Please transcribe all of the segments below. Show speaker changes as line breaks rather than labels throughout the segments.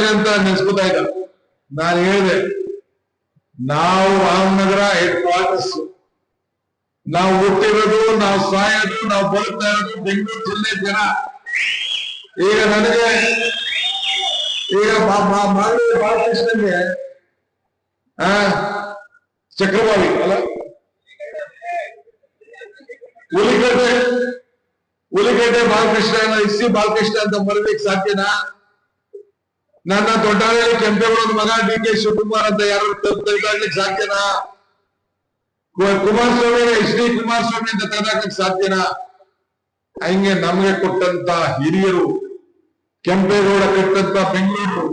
ಇರ್ಲಿ ಅಂತ ನೆನ್ಸ್ಕೊತಾ ಇದ್ದ. ನಾನು ಹೇಳಿದೆ, ನಾವು ರಾಮನಗರ ಹೆಡ್ ಕ್ವಾರ್ಟರ್ಸ್ ನಾವು ಹುಟ್ಟಿರೋದು, ನಾವು ಸಾಯೋದು, ನಾವು ಬದುಕ್ತಾ ಇರೋದು ಬೆಂಗಳೂರು ಜಿಲ್ಲೆ ಜನ. ಈಗ ನನಗೆ, ಈಗ ಮಾಗಡಿ ಬಾಲಕೃಷ್ಣನ್ಗೆ, ಆ, ಚಕ್ರಬಾವಿ, ಅಲ್ಲ? ಹುಲಿಗಡ್ಡೆ ಹುಲಿಗಡ್ಡೆ ಬಾಲಕೃಷ್ಣ ಇಸಿ ಬಾಲಕೃಷ್ಣ ಅಂತ ಮರಲಿಕ್ಕೆ ಸಾಧ್ಯನಾ? ನನ್ನ ದೊಡ್ಡಹಳ್ಳಿ ಕೆಂಪೇಗೌಡ ಮಗ ಡಿ ಕೆ ಶಿವಕುಮಾರ್ ಅಂತ ಯಾರು ತೆಗೆದಾಡ್ಲಿಕ್ಕೆ ಸಾಧ್ಯನಾ? ಕುಮಾರಸ್ವಾಮಿ ಎಚ್ ಡಿ ಕುಮಾರಸ್ವಾಮಿ ಅಂತ ತೆಗೆದಾಕ್ಲಿಕ್ಕೆ ಸಾಧ್ಯನಾ? ಹಂಗೆ ನಮ್ಗೆ ಕೊಟ್ಟಂತ ಹಿರಿಯರು, ಕೆಂಪೇಗೌಡ ಕಟ್ಟಂತ ಬೆಂಗಳೂರು,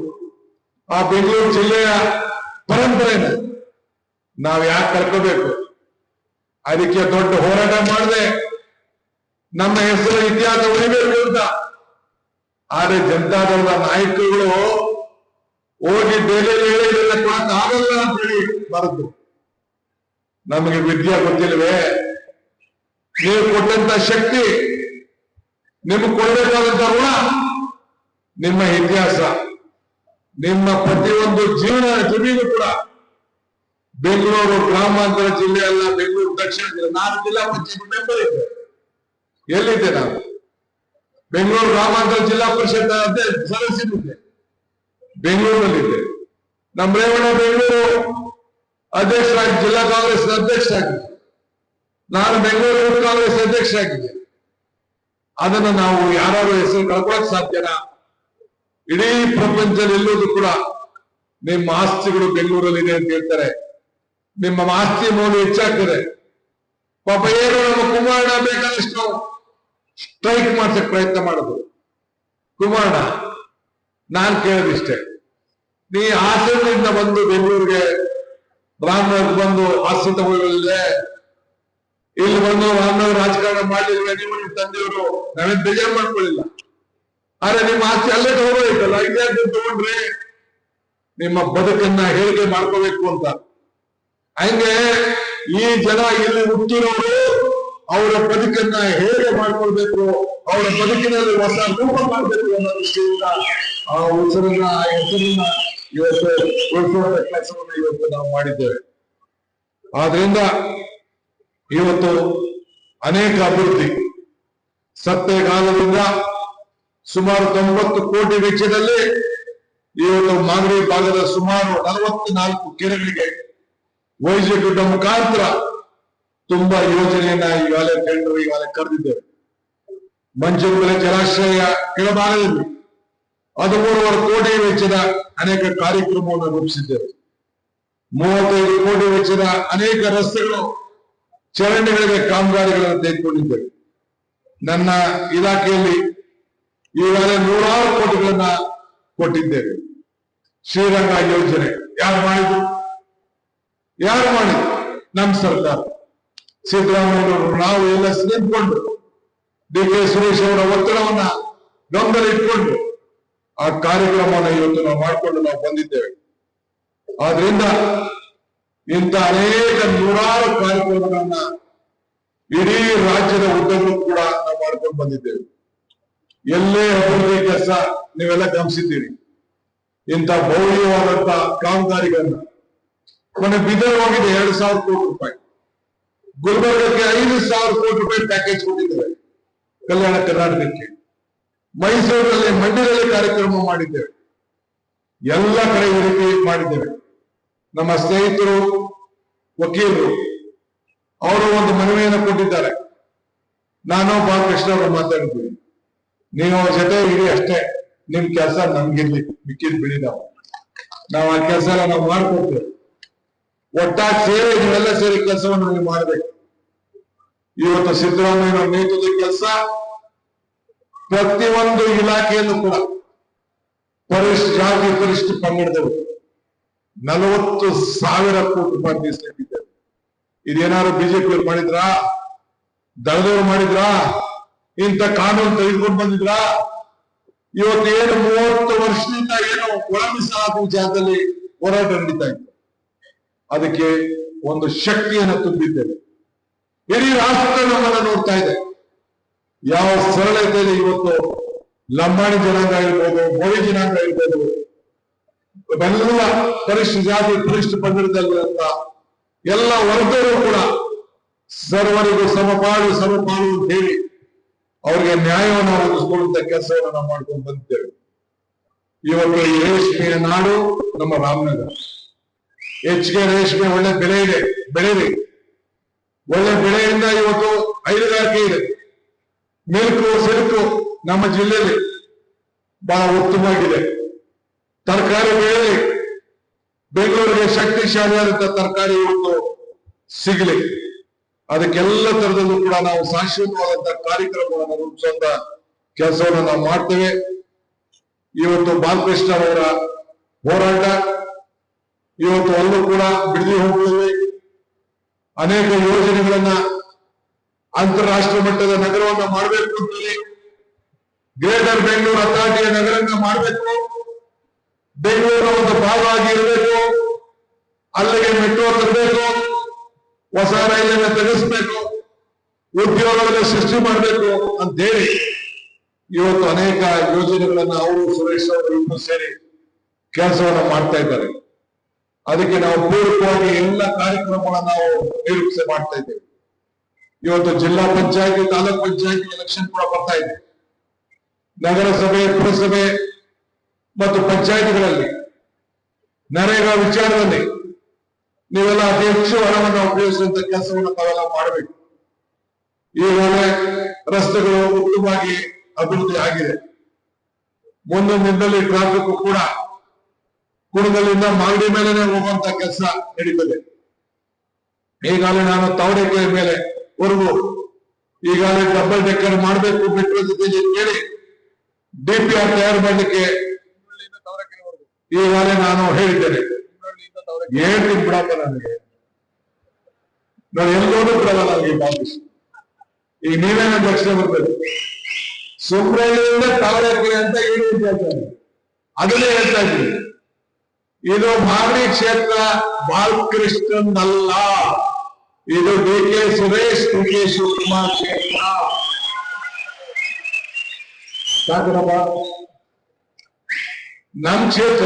ಆ ಬೆಂಗಳೂರು ಜಿಲ್ಲೆಯ ಪರಂಪರೆ ನಾವ್ ಯಾಕೆ ಕರ್ಕೋಬೇಕು? ಅದಕ್ಕೆ ದೊಡ್ಡ ಹೋರಾಟ ಮಾಡದೆ, ನಮ್ಮ ಹೆಸರು ಇತಿಹಾಸ ಉಳಿಬೇಕು ಅಂತ. ಆದ್ರೆ ಜನತಾದಳದ ನಾಯಕರುಗಳು ಹೋಗಿ ಬೇರೆ ಬೇರೆ ಕೊಡಕ್ ಆಗಲ್ಲ ಅಂತ ಹೇಳಿ ಬರದ್ದು ನಮಗೆ ವಿದ್ಯೆ ಗೊತ್ತಿಲ್ವೇ? ನೀವು ಕೊಟ್ಟಂತ ಶಕ್ತಿ, ನಿಮ್ಗೆ ಕೊಡಬೇಕಾದಂತ ಋಣ, ನಿಮ್ಮ ಇತಿಹಾಸ, ನಿಮ್ಮ ಪ್ರತಿಯೊಂದು ಜೀವನ ಜಮೀನು ಕೂಡ. ಬೆಂಗಳೂರು ಗ್ರಾಮಾಂತರ ಜಿಲ್ಲೆ ಅಲ್ಲ, ಬೆಂಗಳೂರು ದಕ್ಷಿಣ ಜಿಲ್ಲೆ ನಾನು ಜಿಲ್ಲಾ ಪಂಚಾಯತ್ ಮೆಂಬರ್ ಇದ್ದೆ ಎಲ್ಲಿದ್ದೆ ನಾನು ಬೆಂಗಳೂರು ಗ್ರಾಮಾಂತರ ಜಿಲ್ಲಾ ಪರಿಷತ್ ಸದಸ್ಯನಿದ್ದೆ ಬೆಂಗಳೂರಿನಲ್ಲಿದ್ದೆ ನಮ್ಮ ರೇವಣ್ಣ ಬೆಂಗಳೂರು ಅಧ್ಯಕ್ಷರಾಗಿ, ಜಿಲ್ಲಾ ಕಾಂಗ್ರೆಸ್ ಅಧ್ಯಕ್ಷರಾಗಿದ್ದೆ. ನಾನು ಬೆಂಗಳೂರು ಕಾಂಗ್ರೆಸ್ ಅಧ್ಯಕ್ಷ ಅಧ್ಯಕ್ಷರಾಗಿದ್ದೆ. ಅದನ್ನ ನಾವು ಯಾರು ಹೆಸರು ಕಳ್ಕೊಳಕ್ ಸಾಧ್ಯನಾ? ಇಡೀ ಪ್ರಪಂಚದಲ್ಲಿ ಎಲ್ಲೋದು ಕೂಡ ನಿಮ್ಮ ಆಸ್ತಿಗಳು ಬೆಂಗಳೂರಲ್ಲಿ ಇದೆ ಅಂತ ಹೇಳ್ತಾರೆ. ನಿಮ್ಮ ಆಸ್ತಿ ಮೌಲ್ಯ ಹೆಚ್ಚಾಗ್ತದೆ. ಪಾಪ ಏನು ನಮ್ಮ ಕುಮಾರಣ್ಣ ಬೇಕಾದಷ್ಟು ಸ್ಟ್ರೈಕ್ ಮಾಡ್ಸಕ್ ಪ್ರಯತ್ನ ಮಾಡಿದ್ರು ಕುಮಾರ, ನಾನ್ ಕೇಳದಿಷ್ಟೇ ನೀ ಹಾಸನದಿಂದ ಬಂದು ಬೆಂಗಳೂರಿಗೆ ರಾಮನಗರ್ ಬಂದು ಆಸೆ ತಗೊಳ್ಳಿದೆ ಇಲ್ಲಿ ಬಂದು ರಾಮನಗರ್ ರಾಜಕಾರಣ ಮಾಡಲಿಲ್ವೇ? ನೀವು ನಿಮ್ ತಂದೆಯವರು ನಾವೇನ್ ಬೇಜಾರು ಮಾಡ್ಕೊಳ್ಳಿಲ್ಲ. ಆದ್ರೆ ನಿಮ್ಮ ಆಸ್ತಿ ಅಲ್ಲೇ ತಗೋಬೇಕಲ್ಲ ಇದ್ಯಾಕೆ ತಗೊಂಡ್ರೆ ನಿಮ್ಮ ಬದುಕನ್ನ ಹೇಳಿಕೆ ಮಾಡ್ಕೋಬೇಕು ಅಂತ. ಹಂಗೆ ಈ ಜನ ಇಲ್ಲಿ ಹುಟ್ಟಿರೋರು ಅವರ ಬದುಕನ್ನ ಹೇಗೆ ಮಾಡ್ಕೊಳ್ಬೇಕು? ಅವರ ಬದುಕಿನಲ್ಲಿ ಹೊಸ ರೂಪ ಮಾಡಬೇಕು ಅನ್ನೋ ದೃಷ್ಟಿಯಿಂದ ಆ ಹೆಸರನ್ನ ಆ ಹೆಸರನ್ನ ಇವತ್ತು ಉಳಿಸುವಂತ ಕೆಲಸವನ್ನು ಇವತ್ತು ನಾವು ಮಾಡಿದ್ದೇವೆ. ಆದ್ರಿಂದ ಇವತ್ತು ಅನೇಕ ಅಭಿವೃದ್ಧಿ. ಸತ್ಯಗಾಲದಿಂದ ಸುಮಾರು ತೊಂಬತ್ತು ಕೋಟಿ ವೆಚ್ಚದಲ್ಲಿ ಇವತ್ತು ಮಾಗಡಿ ಭಾಗದ ಸುಮಾರು ನಲವತ್ನಾಲ್ಕು ಕೆರೆಗಳಿಗೆ ವೈದ್ಯಗುಡ್ಡ ಮುಖಾಂತರ ತುಂಬಾ ಯೋಜನೆಯನ್ನ ಈಗಾಗಲೇ ಟೆಂಡರ್ ಈಗಾಗಲೇ ಕರೆದಿದ್ದೇವೆ ಮಂಜುಗುಲೆ ಜಲಾಶಯ ಕೆಳಭಾಗದಲ್ಲಿ ಹದಿಮೂರುವರೆ ಕೋಟಿ ವೆಚ್ಚದ ಅನೇಕ ಕಾರ್ಯಕ್ರಮವನ್ನು ರೂಪಿಸಿದ್ದೇವೆ ಮೂವತ್ತೈದು ಕೋಟಿ ವೆಚ್ಚದ ಅನೇಕ ರಸ್ತೆಗಳು, ಚರಂಡಿಗಳಿಗೆ ಕಾಮಗಾರಿಗಳನ್ನು ತೆಗೆದುಕೊಂಡಿದ್ದೇವೆ ನನ್ನ ಇಲಾಖೆಯಲ್ಲಿ ಈಗಾಗಲೇ ನೂರಾರು ಕೋಟಿಗಳನ್ನ ಕೊಟ್ಟಿದ್ದೇವೆ. ಶ್ರೀರಂಗ ಯೋಜನೆ, ಯಾರು ಮಾಡಿದ್ರು ಯಾರು ಮಾಡಿದ್ರು ನಮ್ಮ ಸರ್ಕಾರ. ಸಿದ್ದರಾಮಯ್ಯವರು ನಾವು ಎಲ್ಲ ನಿಂತ್ಕೊಂಡು ಡಿ ಕೆ ಸುರೇಶ್ ಅವರ ಒತ್ತಡವನ್ನ ಗಮನ ಇಟ್ಕೊಂಡು ಆ ಕಾರ್ಯಕ್ರಮವನ್ನು ಇವತ್ತು ನಾವು ಮಾಡಿಕೊಂಡು ನಾವು ಬಂದಿದ್ದೇವೆ. ಆದ್ರಿಂದ ಇಂಥ ಅನೇಕ ನೂರಾರು ಕಾರ್ಯಕ್ರಮಗಳನ್ನ ಇಡೀ ರಾಜ್ಯದ ಉದ್ದಕ್ಕೂ ಕೂಡ ನಾವು ಮಾಡ್ಕೊಂಡು ಬಂದಿದ್ದೇವೆ. ಎಲ್ಲೇ ಅಭಿವೃದ್ಧಿ ಕೆಲಸ ನೀವೆಲ್ಲ ಗಮನಿಸಿದ್ದೀರಿ. ಇಂಥ ಭವ್ಯವಾದಂತ ಕಾಮಗಾರಿಗಳನ್ನ. ಮೊನ್ನೆ ಬಿದರ್ ಹೋಗಿದೆ ಎರಡು ಸಾವಿರ ಕೋಟಿ ರೂಪಾಯಿ. ಗುಲ್ಬರ್ಗಕ್ಕೆ ಐದು ಸಾವಿರ ಕೋಟಿ ರೂಪಾಯಿ ಪ್ಯಾಕೇಜ್ ಕೊಟ್ಟಿದ್ದೇವೆ ಕಲ್ಯಾಣ ಕರ್ನಾಟಕಕ್ಕೆ. ಮೈಸೂರಿನಲ್ಲಿ ಮಂಡ್ಯದಲ್ಲಿ ಕಾರ್ಯಕ್ರಮ ಮಾಡಿದ್ದೇವೆ. ಎಲ್ಲ ಕಡೆ ರೀತಿ ಮಾಡಿದ್ದೇವೆ. ನಮ್ಮ ಸ್ನೇಹಿತರು, ವಕೀಲರು, ಅವರು ಒಂದು ಮನವಿಯನ್ನು ಕೊಟ್ಟಿದ್ದಾರೆ. ನಾನು ಬಾಲಕೃಷ್ಣ ಅವರು ಮಾತಾಡಿದ್ದೀನಿ. ನೀವು ಅವ್ರ ಜೊತೆ ಇರಿ ಅಷ್ಟೇ. ನಿಮ್ ಕೆಲಸ ನಮ್ಗಿರ್ಲಿ. ಮಿಕ್ಕಿದ್ ಬಿಡಿ ನಾವು. ನಾವು ಆ ಕೆಲಸ ನಾವು ಮಾಡ್ಕೊಡ್ತೇವೆ ಒಟ್ಟಾಗಿ ಸೇರಿ ಇವರೆಲ್ಲ ಸೇರಿ ಕೆಲಸವನ್ನು ಮಾಡಬೇಕು. ಇವತ್ತು ಸಿದ್ದರಾಮಯ್ಯ ನೇತೃತ್ವದ ಕೆಲಸ ಪ್ರತಿಯೊಂದು ಇಲಾಖೆಯನ್ನು ಕೂಡ ಪರಿಶ್, ಜಾತಿ ಪರಿಶಿಷ್ಟ ಪಂಗಡದವರು ನಲವತ್ತು ಸಾವಿರ ಕೋಟಿ ರೂಪಾಯಿ ಮೀಸಲಿಟ್ಟಿದ್ದಾರೆ ಇದೇನಾದ್ರು ಬಿಜೆಪಿ ಮಾಡಿದ್ರಾ? ದಳದವ್ರು ಮಾಡಿದ್ರಾ? ಇಂಥ ಕಾನೂನು ತೆಗೆದುಕೊಂಡು ಬಂದಿದ್ರಾ? ಇವತ್ತು ಏನು ಮೂವತ್ತು ವರ್ಷದಿಂದ ಏನು ಒಳಮಿಸಲಾಗುವ ಜಾಗದಲ್ಲಿ ಹೋರಾಟ ನಡೀತಾ ಇತ್ತು ಅದಕ್ಕೆ ಒಂದು ಶಕ್ತಿಯನ್ನು ತುಂಬಿದ್ದೇವೆ ಇಡೀ ರಾಷ್ಟ್ರ ನಮ್ಮನ್ನ ನೋಡ್ತಾ ಇದೆ. ಯಾವ ಸರಳತೆಯಲ್ಲಿ ಇವತ್ತು ಲಂಬಾಣಿ ಜನಾಂಗ ಇರ್ಬೋದು ಮೋಡಿ ಜನಾಂಗ ಇರ್ಬೋದು ಎಲ್ಲ ಕನಿಷ್ಠ ಜಾತಿ ಕನಿಷ್ಠ ಪಂಗಡದಲ್ಲಿರುವಂತ ಎಲ್ಲ ವರ್ಗರು ಕೂಡ ಸರ್ವರಿಗೂ ಸಮಪಾಲು ಸಮಪಾಲು ಅಂತ ಹೇಳಿ ಅವರಿಗೆ ನ್ಯಾಯವನ್ನು ಒದಗಿಸಿಕೊಳ್ಳುವಂತ ಕೆಲಸವನ್ನು ನಾವು ಮಾಡ್ಕೊಂಡು ಬಂದಿದ್ದೇವೆ. ಇವತ್ತು ಈ ರೇಷ್ಮೆಯ ನಾಡು ನಮ್ಮ ರಾಮನಗರ. ಹೆಚ್ಚಿಗೆ ರೇಷ್ಮೆ, ಒಳ್ಳೆ ಬೆಲೆ ಇದೆ ಬೆಳೆಯಿರಿ ಒಳ್ಳೆ ಬೆಳೆಯಿಂದ ಇವತ್ತು ಹೈನುಗಾರಿಕೆ ಇದೆ. ಮಿಲ್ಕು, ಸಿಲ್ಕು ನಮ್ಮ ಜಿಲ್ಲೆಯಲ್ಲಿ ಬಹಳ ಉತ್ತಮವಾಗಿದೆ. ತರಕಾರಿ ಬೆಳೆಯಲ್ಲಿ ಬೆಂಗಳೂರಿಗೆ ಶಕ್ತಿಶಾಲಿಯಾದಂತ ತರಕಾರಿ ಇವತ್ತು ಸಿಗಲಿ. ಅದಕ್ಕೆಲ್ಲ ತರದಲ್ಲೂ ಕೂಡ ನಾವು ಶಾಶ್ವತವಾದಂತಹ ಕಾರ್ಯಕ್ರಮಗಳನ್ನು ರೂಪಿಸುವಂತ ಕೆಲಸವನ್ನು ನಾವು ಮಾಡ್ತೇವೆ. ಇವತ್ತು ಬಾಲಕೃಷ್ಣ ಅವರ ಹೋರಾಟ ಇವತ್ತು ಅಲ್ಲೂ ಕೂಡ ಬಿಡದಿ ಹೋಗುತ್ತೇವೆ ಅನೇಕ ಯೋಜನೆಗಳನ್ನ ಅಂತಾರಾಷ್ಟ್ರೀಯ ಮಟ್ಟದ ನಗರವನ್ನ ಮಾಡಬೇಕು ಅಂತೇಳಿ ಗ್ರೇಟರ್ ಬೆಂಗಳೂರು ಅಥಾರಿಟಿಯ ನಗರನ್ನ ಮಾಡಬೇಕು. ಬೆಂಗಳೂರಿನ ಒಂದು ಭಾಗವಾಗಿ ಇರಬೇಕು. ಅಲ್ಲಿಗೆ ಮೆಟ್ರೋ ತರಬೇಕು. ಹೊಸ ರೈಲನ್ನ ತೆಗೆಸಬೇಕು. ಉದ್ಯೋಗವನ್ನು ಸೃಷ್ಟಿ ಮಾಡಬೇಕು ಅಂತೇಳಿ ಇವತ್ತು ಅನೇಕ ಯೋಜನೆಗಳನ್ನ ಅವರು ಸುರೇಶ್ ಅವರು ಇಬ್ಬರು ಸೇರಿ ಕೆಲಸವನ್ನ ಮಾಡ್ತಾ ಇದ್ದಾರೆ. ಅದಕ್ಕೆ ನಾವು ಪೂರಕವಾಗಿ ಎಲ್ಲ ಕಾರ್ಯಕ್ರಮಗಳನ್ನು ನಾವು ನಿರೀಕ್ಷೆ ಮಾಡ್ತಾ ಇದ್ದೇವೆ. ಇವತ್ತು ಜಿಲ್ಲಾ ಪಂಚಾಯತಿ, ತಾಲೂಕ್ ಪಂಚಾಯತಿ ಎಲೆಕ್ಷನ್ ಕೂಡ ಬರ್ತಾ ಇದೆ. ನಗರಸಭೆ, ಪುರಸಭೆ ಮತ್ತು ಪಂಚಾಯತಿಗಳಲ್ಲಿ ನರೇಗಾ ವಿಚಾರದಲ್ಲಿ ನೀವೆಲ್ಲ ಅತಿ ಹೆಚ್ಚು ಹಣವನ್ನು ಉಪಯೋಗಿಸುವಂತ ಕೆಲಸವನ್ನು ತಾವೆಲ್ಲ ಮಾಡಬೇಕು. ಈಗಾಗಲೇ ರಸ್ತೆಗಳು ಉತ್ತಮವಾಗಿ ಅಭಿವೃದ್ಧಿ ಆಗಿದೆ. ಮುಂದೊಂದು ದಿನದಲ್ಲಿ ಟ್ರಾಫಿಕ್ ಕೂಡ ಕುಣದಲ್ಲಿಂದ ಮಾಗಡಿ ಮೇಲೆನೆ ಹೋಗುವಂತ ಕೆಲಸ ನಡೀತದೆ. ಈಗಾಗಲೇ ನಾನು ತವಡೆಕೆರೆ ಮೇಲೆ ವರೆಗೂ ಈಗಾಗಲೇ ಡಬಲ್ ಡೆಕ್ಕರ್ ಮಾಡಬೇಕು ಮೆಟ್ರೋ ಜೊತೆಗೆ ಕೇಳಿ ಡಿಪಿಆರ್ ತಯಾರು ಮಾಡಲಿಕ್ಕೆ ಈಗಾಗಲೇ ನಾನು ಹೇಳಿದ್ದೇನೆ. ಹೇಳ್ತೀನಿ ಬಿಡಪ್ಪ ನನಗೆ. ನಾನು ಎಲ್ಲೋದು ಬಿಡಲ್ಲ ನನಗೆ ಕಾಂಗ್ರೆಸ್ ಈಗ ನೀವೇ ನನ್ನ ದಕ್ಷಿಣ ಬರ್ತದೆ ಸುಬ್ರಹ್ಮಣ್ಯದಿಂದ ತಾವರೆಕೆರೆ ಅಂತ ಹೇಳಿ? ಅದನ್ನೇ ಹೇಳ್ತಾ ಇದ್ದೀನಿ. ಇದು ಭಾರಿ ಕ್ಷೇತ್ರ ಬಾಲಕೃಷ್ಣನ್ ಅಲ್ಲ ಇದು D K Suresh D K Shivakumar ಕ್ಷೇತ್ರ. ನಮ್ ಕ್ಷೇತ್ರ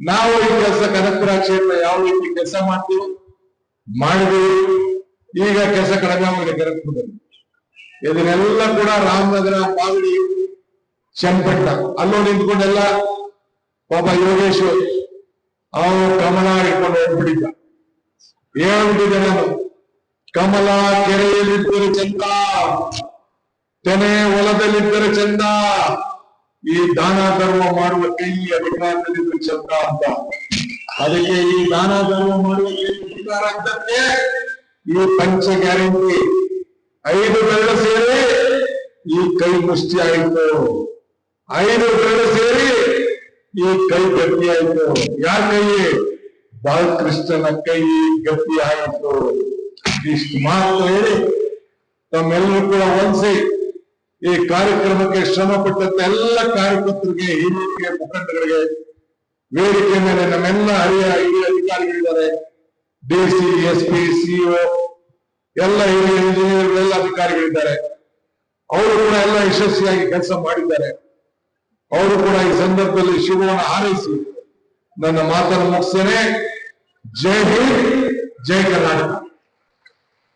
ನಾವು ಈ ಕೆಲಸ ಕನಕಪುರ ಕ್ಷೇತ್ರ ಯಾವ ರೀತಿ ಕೆಲಸ ಮಾಡ್ತೀವಿ? ಮಾಡಿದೀವಿ ಈಗ ಕೆಲಸ ಕಡಿಮೆ ಆಗಿದೆ, ಕನಕಪುರದಲ್ಲಿ. ಇದನ್ನೆಲ್ಲ ಕೂಡ ರಾಮನಗರ ಮಾಗಡಿ ಚನ್ನಪಟ್ಟ ಅಲ್ಲೋ ನಿಂತ್ಕೊಂಡೆಲ್ಲ ಪಾಪ ಯೋಗೇಶ್ವರ್ ಅವನು ಕಮಲ ಇಟ್ಕೊಂಡು ಹೋಗ್ಬಿಟ್ಟಿದ್ದ. ಹೇಳ್ಬಿಟ್ಟಿದ್ದೆ ನಾನು ಕಮಲ ಕೆರೆಯಲ್ಲಿದ್ದರೆ ಚಂದ, ತೆನೆ ಹೊಲದಲ್ಲಿದ್ದರೆ ಚಂದ, ಈ ದಾನ ಧರ್ಮ ಮಾಡುವ ಕೈ ಅಧಿಕಾರದಲ್ಲಿದ್ದು ಚಂದ ಅಂತ. ಅದಕ್ಕೆ ಈ ದಾನ ಧರ್ಮ ಮಾಡುವ ಕೈ ಅಧಿಕಾರ ಅಂತಂದ್ರೆ, ಈ ಪಂಚ ಗ್ಯಾರಂಟಿ. ಐದು ಬೆರಳು ಸೇರಿ ಈ ಕೈ ಮುಷ್ಟಿ ಆಯಿತು. ಐದು ಬೆರಳು ಸೇರಿ ಈ ಕೈ ಗಟ್ಟಿ ಆಯ್ತು. ಯಾರ ಕೈ? ಬಾಲಕೃಷ್ಣನ ಕೈ ಗಟ್ಟಿ ಆಯಿತು. ಇಷ್ಟು ಮಾತು ಹೇಳಿ ತಮ್ಮೆಲ್ಲರೂ ಕೂಡ ಒಂದ್ಸಿ ಈ ಕಾರ್ಯಕ್ರಮಕ್ಕೆ ಶ್ರಮ ಪಟ್ಟಂತ ಎಲ್ಲ ಕಾರ್ಯಕರ್ತರಿಗೆ, ಹಿರಿಯರಿಗೆ, ಮುಖಂಡರಿಗೆ ವೇದಿಕೆ ಮೇಲೆ ನಮ್ಮೆಲ್ಲ ಹರಿಯ ಹಿರಿಯ ಅಧಿಕಾರಿಗಳಿದ್ದಾರೆ. D C, S P CEO ಎಲ್ಲ ಹಿರಿಯ ಇಂಜಿನಿಯರ್ಗಳೆಲ್ಲ ಅಧಿಕಾರಿಗಳಿದ್ದಾರೆ. ಅವರು ಕೂಡ ಎಲ್ಲ ಯಶಸ್ವಿಯಾಗಿ ಕೆಲಸ ಮಾಡಿದ್ದಾರೆ. ಅವರು ಕೂಡ ಈ ಸಂದರ್ಭದಲ್ಲಿ ಶಿವನ ಹಾರೈಸಿ ನನ್ನ ಮಾತನ್ನು ಮುಗಿಸ್ತೇನೆ. ಜೈ ಹಿಂದ್ ಜೈ ಕರ್ನಾಟಕ.